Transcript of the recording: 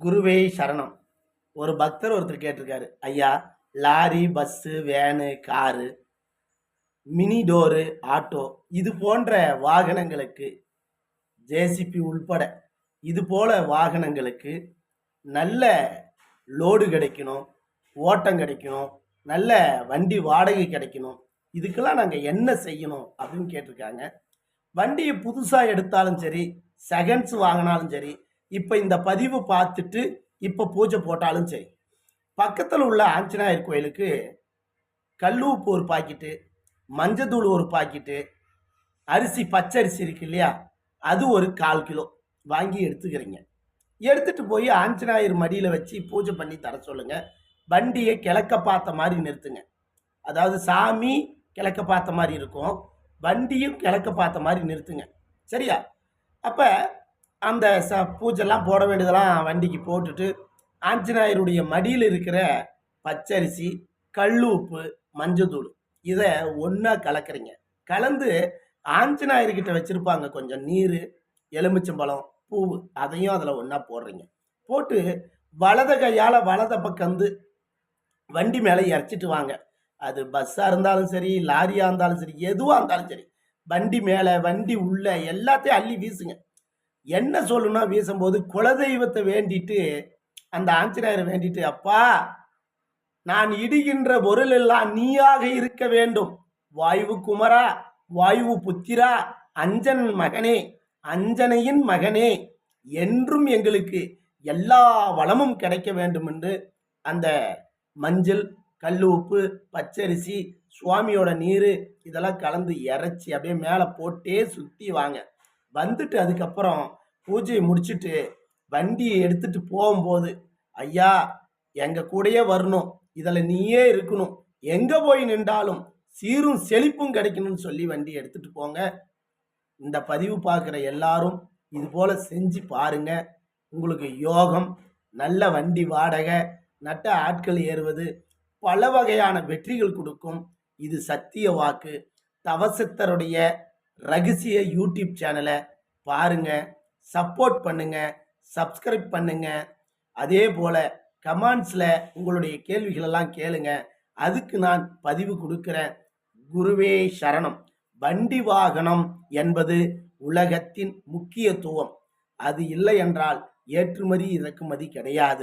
குருவே சரணம். ஒரு பக்தர் ஒருத்தர் கேட்டிருக்காரு. ஐயா lorry bus van car mini door auto இது போன்ற வாகனங்களுக்கு ஜேசிபி உள்பட இது போல வாகனங்களுக்கு நல்ல லோடு கிடைக்கணும் ஓட்டம் கிடைக்கணும் நல்ல வண்டி வாடகை கிடைக்கணும். இதுக்கெல்லாம் நாங்கள் என்ன செய்யணும் அப்படின்னு கேட்டிருக்காங்க. வண்டியை புதுசாக எடுத்தாலும் சரி செகண்ட்ஸ் வாங்கினாலும் சரி இப்போ இந்த பதிவு பார்த்துட்டு இப்போ பூஜை போட்டாலும் சரி. பக்கத்தில் உள்ள ஆஞ்சநாயர் கோயிலுக்கு கல்லூப்பு ஒரு பாக்கெட்டு மஞ்சத்தூள் ஒரு பாக்கெட்டு அரிசி பச்சரிசி இருக்கு இல்லையா? அது ஒரு கால் கிலோ. வாங்கி எடுத்துக்கிறீங்க. எடுத்துட்டு போய் ஆஞ்சநாயர் மடியில் வச்சு பூஜை பண்ணி தர சொல்லுங்க. வண்டியை கிழக்க பார்த்த மாதிரி நிறுத்துங்க. அதாவது சாமி கிழக்க பார்த்த மாதிரி இருக்கும். வண்டியும் கிழக்க பார்த்த மாதிரி நிறுத்துங்க. சரியா? அப்போ அந்த ச பூஜைலாம் போட வேண்டியதெல்லாம் வண்டிக்கு போட்டுட்டு ஆஞ்சநாயருடைய மடியில் இருக்கிற பச்சரிசி கல் உப்பு மஞ்சத்தூள் இதை ஒன்றா கலக்குறீங்க. கலந்து ஆஞ்சநாயர்கிட்ட வச்சுருப்பாங்க கொஞ்சம் நீர் எலுமிச்சம்பழம் பூ அதையும் அதில் ஒன்றா போடுறீங்க. போட்டு வலத கையால் வலத பக்கம் வந்து வண்டி மேலே இறச்சிட்டு வாங்க. அது பஸ்ஸாக இருந்தாலும் சரி லாரியாக இருந்தாலும் சரி எதுவாக இருந்தாலும் சரி வண்டி மேலே வண்டி உள்ளே எல்லாத்தையும் அள்ளி வீசுங்க. என்ன சொல்லணும்னா வீசும்போது குலதெய்வத்தை வேண்டிட்டு அந்த ஆஞ்சநேயரை வேண்டிட்டு அப்பா நான் இடுகின்ற பொருள் எல்லாம் நீயாக இருக்க வேண்டும். வாயு குமரா வாயு புத்திரா அஞ்சன் மகனே அஞ்சனையின் மகனே என்றும் எங்களுக்கு எல்லா வளமும் கிடைக்க வேண்டும் என்று அந்த மஞ்சள் கல் உப்பு பச்சரிசி சுவாமியோட நீர் இதெல்லாம் கலந்து இறைச்சி அப்படியே மேலே போட்டே சுற்றி வாங்க. வந்துட்டு அதுக்கப்புறம் பூஜையை முடிச்சுட்டு வண்டியை எடுத்துட்டு போகும்போது ஐயா எங்கள் கூடயே வரணும். இதில் நீயே இருக்கணும். எங்கே போய் நின்றாலும் சீரும் செழிப்பும் கிடைக்கணும்னு சொல்லி வண்டி எடுத்துட்டு போங்க. இந்த பதிவு பார்க்குற எல்லாரும் இது போல் செஞ்சு பாருங்க. உங்களுக்கு யோகம் நல்ல வண்டி வாடகை நட்ட ஆட்கள் ஏறுவது பல வகையான வெற்றிகள் கொடுக்கும். இது சத்திய வாக்கு. தவசித்தருடைய ரகசிய யூடியூப் சேனலை பாருங்க சப்போர்ட் பண்ணுங்க சப்ஸ்கிரைப் பண்ணுங்க. அதே போல கமெண்ட்ஸில் உங்களுடைய கேள்விகளெல்லாம் கேளுங்க. அதுக்கு நான் பதிவு கொடுக்குறேன். குருவே சரணம். வண்டி வாகனம் என்பது உலகத்தின் முக்கியத்துவம். அது இல்லை என்றால் ஏற்றுமதி இறக்குமதி கிடையாது.